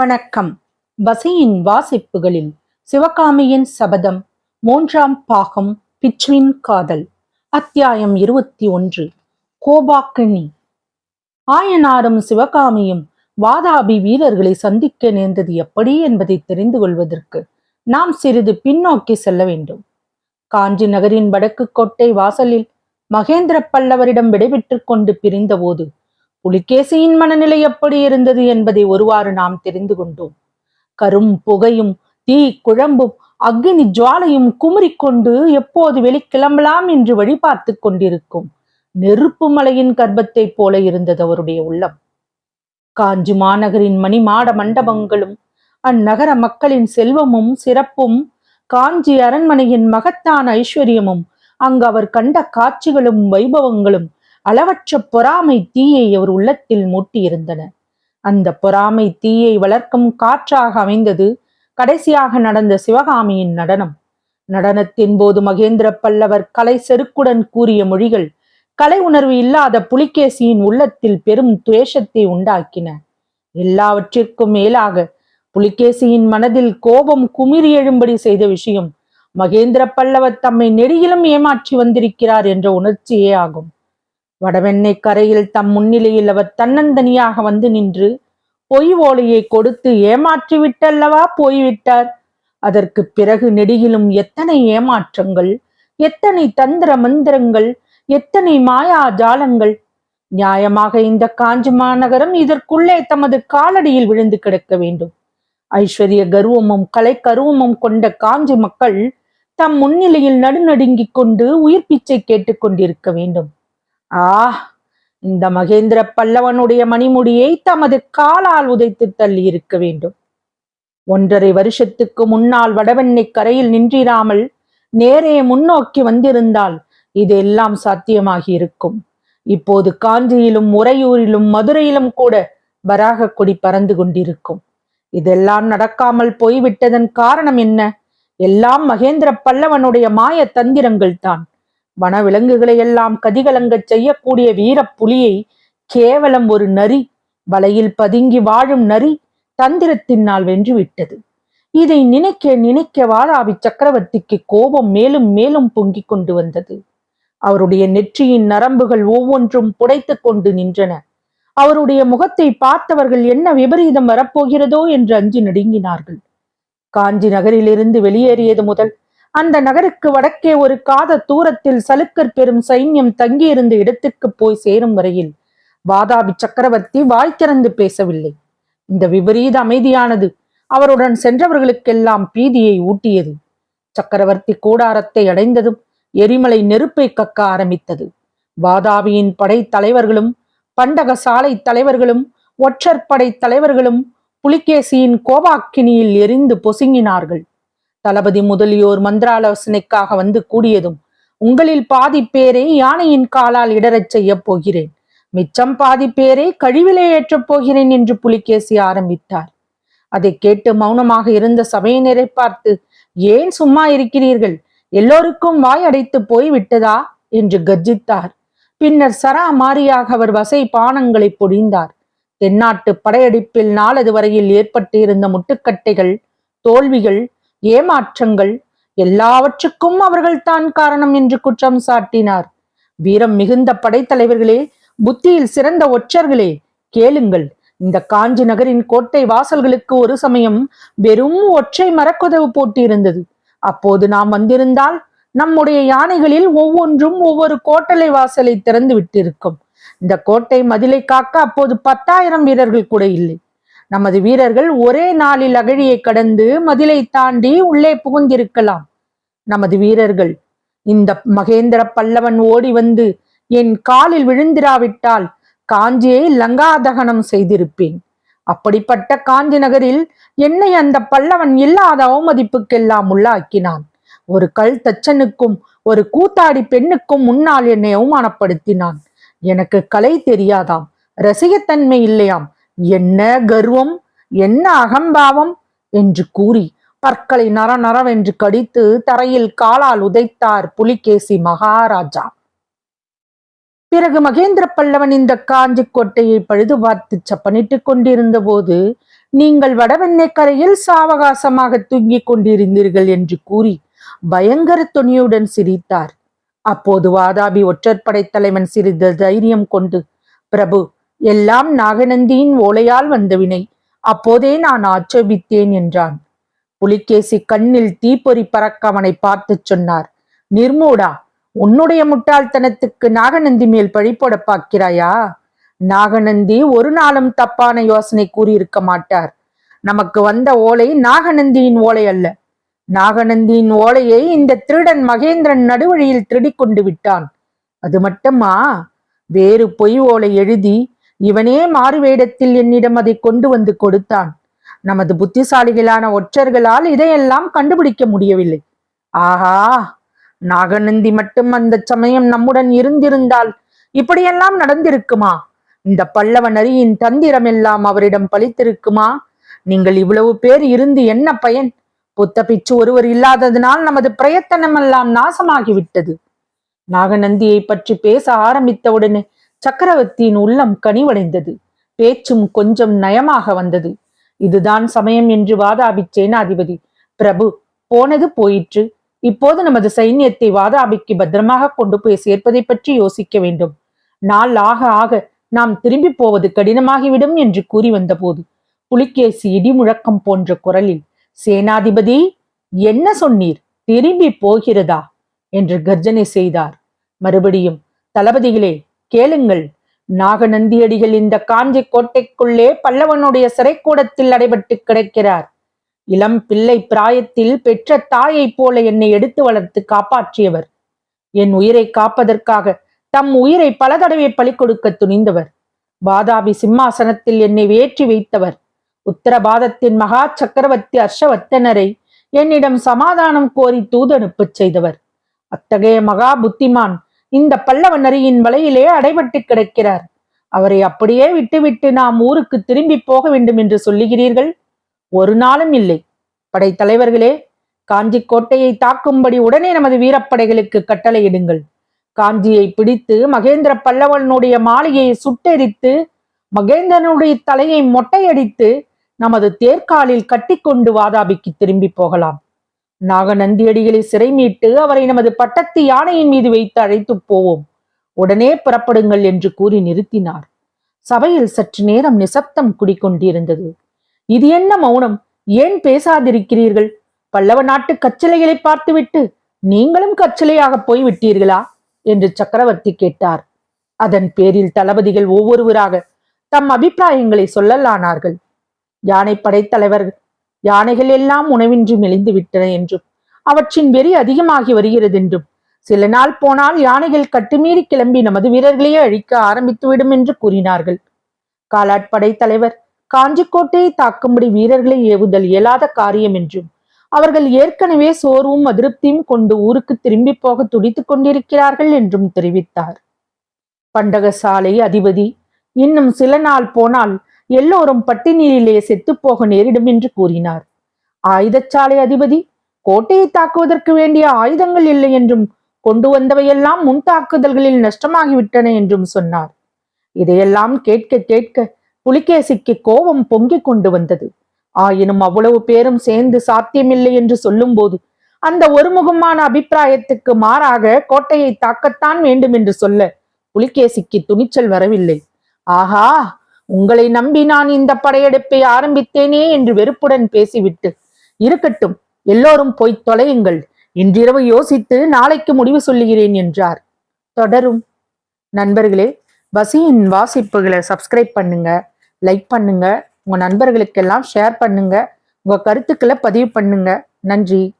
வணக்கம். வசையின் வாசிப்புகளில் சிவகாமியின் சபதம் மூன்றாம் பாகம் பிச்சுவின் காதல் அத்தியாயம் இருபத்தி ஒன்று கோபாக்கினி. ஆயனாரும் சிவகாமியும் வாதாபி வீரர்களை சந்திக்க நேர்ந்தது எப்படி என்பதை தெரிந்து கொள்வதற்கு நாம் சிறிது பின்னோக்கி செல்ல வேண்டும். காஞ்சி நகரின் வடக்கு கோட்டை வாசலில் மகேந்திர பல்லவரிடம் விடைபெற்றுக் கொண்டு பிரிந்தபோது புலிகேசியின் மனநிலை எப்படி இருந்தது என்பதை ஒருவாறு நாம் தெரிந்து கொண்டோம். கரும் புகையும் தீ குழம்பும் அக்னி ஜுவாலையும் குமுறிக்கொண்டு எப்போது வெளிக்கிளம்பலாம் என்று வழி பார்த்து கொண்டிருக்கும் நெருப்பு மலையின் கர்ப்பத்தைப் போல இருந்தது அவருடைய உள்ளம். காஞ்சி மாநகரின் மணிமாட மண்டபங்களும் அந்நகர மக்களின் செல்வமும் சிறப்பும் காஞ்சி அரண்மனையின் மகத்தான ஐஸ்வர்யமும் அங்கு அவர் கண்ட காட்சிகளும் வைபவங்களும் அளவற்ற பொறாமை தீயை அவர் உள்ளத்தில் மூட்டியிருந்தன. அந்த பொறாமை தீயை வளர்க்கும் காற்றாக அமைந்தது கடைசியாக நடந்த சிவகாமியின் நடனம். நடனத்தின் போது மகேந்திர பல்லவர் கலை செருக்குடன் கூறிய மொழிகள் கலை உணர்வு இல்லாத புலிகேசியின் உள்ளத்தில் பெரும் துவேஷத்தை உண்டாக்கின. எல்லாவற்றிற்கும் மேலாக புலிகேசியின் மனதில் கோபம் குமிறி எழும்படி செய்த விஷயம் மகேந்திர பல்லவர் தம்மை நெடியிலும் ஏமாற்றி வந்திருக்கிறார் என்ற உணர்ச்சியே ஆகும். வடவெண்ணை கரையில் தம் முன்னிலையில் அவர் தன்னந்தனியாக வந்து நின்று பொய் ஓலையை கொடுத்து ஏமாற்றி விட்டல்லவா போய்விட்டார். அதற்கு பிறகு நெடுகிலும் எத்தனை ஏமாற்றங்கள் எத்தனை தந்திர மந்திரங்கள் எத்தனை மாயா ஜாலங்கள். நியாயமாக இந்த காஞ்சி மாநகரம் இதற்குள்ளே தமது காலடியில் விழுந்து கிடக்க வேண்டும். ஐஸ்வர்ய கர்வமும் கலை கருவமும் கொண்ட காஞ்சி மக்கள் தம் முன்னிலையில் நடுநடுங்கிக் கொண்டு உயிர் பிச்சை கேட்டுக் கொண்டிருக்க வேண்டும். ஆ இந்த மகேந்திர பல்லவனுடைய மணிமுடியை தமது காலால் உதைத்து தள்ளி இருக்க வேண்டும். ஒன்றரை வருஷத்துக்கு முன்னால் வடவெண்ணை கரையில் நின்றிராமல் நேரே முன்னோக்கி வந்திருந்தால் இதெல்லாம் சாத்தியமாகி இருக்கும் இப்போது காஞ்சியிலும் உறையூரிலும் மதுரையிலும் கூட வராக கொடி பறந்து கொண்டிருக்கும். இதெல்லாம் நடக்காமல் போய்விட்டதன் காரணம் என்ன? எல்லாம் மகேந்திர பல்லவனுடைய மாய தந்திரங்கள் தான் வனவிலங்குகளை எல்லாம் கதிகலங்கச் செய்யக்கூடிய வீர புலியை கேவலம் ஒரு நரி வலையில் பதுங்கி வாழும் நரி தந்திரத்தினால் வென்றுவிட்டது. இதை நினைக்க நினைக்க வாராவி சக்கரவர்த்திக்கு கோபம் மேலும் மேலும் பொங்கிக் கொண்டு வந்தது. அவருடைய நெற்றியின் நரம்புகள் ஒவ்வொன்றும் புடைத்துக் கொண்டு நின்றன. அவருடைய முகத்தை பார்த்தவர்கள் என்ன விபரீதம் வரப்போகிறதோ என்று அஞ்சி நடுங்கினார்கள். காஞ்சி நகரிலிருந்து வெளியேறியது முதல் அந்த நகருக்கு வடக்கே ஒரு காத தூரத்தில் சலுக்கர் பெரும் சைன்யம் தங்கியிருந்த இடத்துக்கு போய் சேரும் வரையில் வாதாபி சக்கரவர்த்தி வாய் திறந்து பேசவில்லை. இந்த விபரீத அமைதியானது அவருடன் சென்றவர்களுக்கெல்லாம் பீதியை ஊட்டியது. சக்கரவர்த்தி கூடாரத்தை அடைந்ததும் எரிமலை நெருப்பை கக்க ஆரம்பித்தது. வாதாபியின் படை தலைவர்களும் பண்டக சாலை தலைவர்களும் ஒற்றற்படை தலைவர்களும் புலிகேசியின் கோபாக்கினியில் எரிந்து பொசுங்கினார்கள். தளபதி முதலியோர் மந்திராலோசனைக்காக வந்து கூடியதும் உங்களில் பாதி பேரை யானையின் காலால் இடறச் செய்யப் போகிறேன். மிச்சம் பாதி பேரை கழிவிலே ஏற்றப் போகிறேன் என்று புலிகேசி ஆரம்பித்தார். அதை கேட்டு மௌனமாக இருந்த சபையினரை பார்த்து ஏன் சும்மா இருக்கிறீர்கள்? எல்லோருக்கும் வாய் அடைத்து போய் விட்டதா என்று கர்ஜித்தார். பின்னர் சரா மாறியாக அவர் வசை பானங்களை பொழிந்தார் தென்னாட்டு படையெடுப்பில் நாளது வரையில் ஏற்பட்டிருந்த முட்டுக்கட்டைகள் தோல்விகள் ஏமாற்றங்கள் எல்லாவற்றுக்கும் அவர்கள்தான் காரணம் என்று குற்றம் சாட்டினார். வீரம் மிகுந்த படைத்தலைவர்களே புத்தியில் சிறந்த ஒற்றர்களே கேளுங்கள். இந்த காஞ்சி நகரின் கோட்டை வாசல்களுக்கு ஒரு சமயம் வெறும் ஒற்றை மரக்குதவு போட்டிருந்தது. அப்போது நாம் வந்திருந்தால் நம்முடைய யானைகளில் ஒவ்வொன்றும் ஒவ்வொரு கோட்டலை வாசலை திறந்து விட்டிருக்கும் இந்த கோட்டை மதிலை காக்க அப்போது பத்தாயிரம் வீரர்கள் கூட இல்லை. நமது வீரர்கள் ஒரே நாளில் அகழியை கடந்து மதிலை தாண்டி உள்ளே புகுந்திருக்கலாம். நமது வீரர்கள் இந்த மகேந்திர பல்லவன் ஓடி வந்து என் காலில் விழுந்திராவிட்டால் காஞ்சியை லங்காதகனம் செய்திருப்பேன். அப்படிப்பட்ட காஞ்சி நகரில் என்னை அந்த பல்லவன் இல்லாத அவமதிப்புக்கெல்லாம் உள்ளாக்கினான். ஒரு கல் தச்சனுக்கும் ஒரு கூத்தாடி பெண்ணுக்கும் முன்னால் என்னை அவமானப்படுத்தினான். எனக்கு கலை தெரியாதாம் ரசிகத்தன்மை இல்லையாம் என்ன கர்வம்? என்ன அகம்பாவம்? என்று கூறி பற்களை நர நரவென்று கடித்து தரையில் காலால் உதைத்தார் புலிகேசி மகாராஜா. பிறகு மகேந்திர பல்லவன் இந்த காஞ்சி கோட்டையை பழுது பார்த்து சப்பனிட்டுக் கொண்டிருந்த போது நீங்கள் வடவெண்ணை கரையில் சாவகாசமாக தூங்கிக் கொண்டிருந்தீர்கள் என்று கூறி பயங்கர துணியுடன் சிரித்தார். அப்போது வாதாபி ஒற்றற்படை தலைவன் சிறிது தைரியம் கொண்டு பிரபு எல்லாம் நாகநந்தியின் ஓலையால் வந்த வினை அப்போதே நான் ஆட்சேபித்தேன் என்றான். புலிகேசி கண்ணில் தீப்பொறி பறக்க அவனை பார்த்து சொன்னார். நிர்மூடா உன்னுடைய முட்டாள்தனத்துக்கு நாகநந்தி மேல் பழி போட பார்க்கிறாயா? நாகநந்தி ஒரு நாளும் தப்பான யோசனை கூறியிருக்க மாட்டார். நமக்கு வந்த ஓலை நாகநந்தியின் ஓலை அல்ல. நாகநந்தியின் ஓலையை இந்த திருடன் மகேந்திரன் நடுவழியில் திருடிக் கொண்டு விட்டான். அது மட்டுமா? வேறு பொய் ஓலை எழுதி இவனே மாறு வேடத்தில் என்னிடம் அதை கொண்டு வந்து கொடுத்தான். நமது புத்திசாலிகளான ஒற்றர்களால் இதையெல்லாம் கண்டுபிடிக்க முடியவில்லை. ஆஹா நாகநந்தி மட்டும் அந்த சமயம் நம்முடன் இருந்திருந்தால் இப்படியெல்லாம் நடந்திருக்குமா? இந்த பல்லவ நரியின் தந்திரம் எல்லாம் அவரிடம் பழித்திருக்குமா நீங்கள் இவ்வளவு பேர் இருந்து என்ன பயன்? புத்த பிச்சு ஒருவர் இல்லாததினால் நமது பிரயத்தனம் எல்லாம் நாசமாகிவிட்டது. நாகநந்தியை பற்றி பேச ஆரம்பித்தவுடனே சக்கரவர்த்தியின் உள்ளம் கனிவடைந்தது. பேச்சும் கொஞ்சம் நயமாக வந்தது. இதுதான் சமயம் என்று வாதாபி சேனாதிபதி. பிரபு போனது போயிற்று. இப்போது நமது சைன்யத்தை வாதாபிக்கு பத்திரமாக கொண்டு போய் சேர்ப்பதை பற்றி யோசிக்க வேண்டும். நாள் ஆக ஆக நாம் திரும்பி போவது கடினமாகிவிடும் என்று கூறி வந்தபோது புலிகேசி இடி முழக்கம் போன்ற குரலில் சேனாதிபதி என்ன சொன்னீர்? திரும்பி போகிறதா? என்று கர்ஜனை செய்தார். மறுபடியும் தளபதிகளே கேளுங்கள். நாகநந்தியடிகள் இந்த காஞ்சி கோட்டைக்குள்ளே பல்லவனுடைய சிறைக்கூடத்தில் அடைபட்டு கிடக்கிறார். இளம் பிள்ளை பிராயத்தில் பெற்ற தாயைப் போல என்னை எடுத்து வளர்த்து காப்பாற்றியவர். என் உயிரை காப்பதற்காக தம் உயிரை பல தடவை பலி கொடுக்க துணிந்தவர். பாதாபி சிம்மாசனத்தில் என்னை வேற்றி வைத்தவர். உத்தரபாதத்தின் மகா சக்கரவர்த்தி ஹர்ஷவர்த்தனரை என்னிடம் சமாதானம் கோரி தூதனுப்பச் செய்தவர். அத்தகைய மகா புத்திமான் இந்த பல்லவ நரியின் வலையிலே அடைபட்டு கிடக்கிறார். அவரை அப்படியே விட்டுவிட்டு நாம் ஊருக்கு திரும்பி போக வேண்டும் என்று சொல்லுகிறீர்கள்? ஒரு நாளும் இல்லை. படைத்தலைவர்களே காஞ்சி கோட்டையை தாக்கும்படி உடனே நமது வீரப்படைகளுக்கு கட்டளையிடுங்கள். காஞ்சியை பிடித்து மகேந்திர பல்லவனுடைய மாளிகையை சுட்டெரித்து மகேந்திரனுடைய தலையை மொட்டையடித்து நமது தேர்காலில் கட்டிக்கொண்டு வாதாபிக்கு திரும்பி போகலாம். நாகநந்தியடிகளை சிறை மீட்டு அவரை நமது பட்டத்து யானையின் மீது வைத்து அழைத்து போவோம். உடனே புறப்படுங்கள் என்று கூறி நிறுத்தினார். சபையில் சற்று நேரம் நிசப்தம் குடிக்கொண்டிருந்தது. இது என்ன மௌனம்? ஏன் பேசாதிருக்கிறீர்கள்? பல்லவ நாட்டு கச்சிலைகளை பார்த்துவிட்டு நீங்களும் கச்சிலையாக போய் விட்டீர்களா என்று சக்கரவர்த்தி கேட்டார். அதன் பேரில் தளபதிகள் ஒவ்வொருவராக தம் அபிப்பிராயங்களை சொல்லலானார்கள். யானை படைத்தலைவர் யானைகள் எல்லாம் உணவின்றி மெலிந்து விட்டன என்றும் அவற்றின் வெறி அதிகமாகி வருகிறது என்றும் சில நாள் போனால் யானைகள் கட்டுமீறி கிளம்பி நமது வீரர்களையே அழிக்க ஆரம்பித்துவிடும் என்று கூறினார்கள். காலாட்படை தலைவர் காஞ்சிக்கோட்டையை தாக்கும்படி வீரர்களை ஏவுதல் இயலாத காரியம் என்றும் அவர்கள் ஏற்கனவே சோர்வும் அதிருப்தியும் கொண்டு ஊருக்கு திரும்பி போக துடித்துக் கொண்டிருக்கிறார்கள் என்றும் தெரிவித்தார். பண்டகசாலை அதிபதி இன்னும் சில நாள் போனால் எல்லோரும் பட்டினியிலே செத்துப்போக நேரிடும் என்று கூறினார். ஆயுதச்சாலை அதிபதி கோட்டையை தாக்குவதற்கு வேண்டிய ஆயுதங்கள் இல்லை என்றும் கொண்டு வந்தவையெல்லாம் முன் தாக்குதல்களில் நஷ்டமாகிவிட்டன என்றும் சொன்னார். இதையெல்லாம் கேட்க கேட்க புலிகேசிக்கு கோபம் பொங்கிக் கொண்டு வந்தது. ஆயினும் அவ்வளவு பேரும் சேர்ந்து சாத்தியமில்லை என்று சொல்லும்போது அந்த ஒருமுகமான அபிப்பிராயத்துக்கு மாறாக கோட்டையை தாக்கத்தான் வேண்டும் என்று சொல்ல புலிகேசிக்கு துணிச்சல் வரவில்லை. ஆஹா! உங்களை நம்பி நான் இந்த படையெடுப்பை ஆரம்பித்தேனே என்று வெறுப்புடன் பேசிவிட்டு இருக்கட்டும் எல்லோரும் போய் தொலையுங்கள். இன்றிரவு யோசித்து நாளைக்கு முடிவு சொல்லுகிறேன் என்றார். தொடரும். நண்பர்களே பசியின் வாசிப்புகளை சப்ஸ்கிரைப் பண்ணுங்க லைக் பண்ணுங்க உங்க நண்பர்களுக்கெல்லாம் ஷேர் பண்ணுங்க உங்க கருத்துக்களை பதிவு பண்ணுங்க. நன்றி.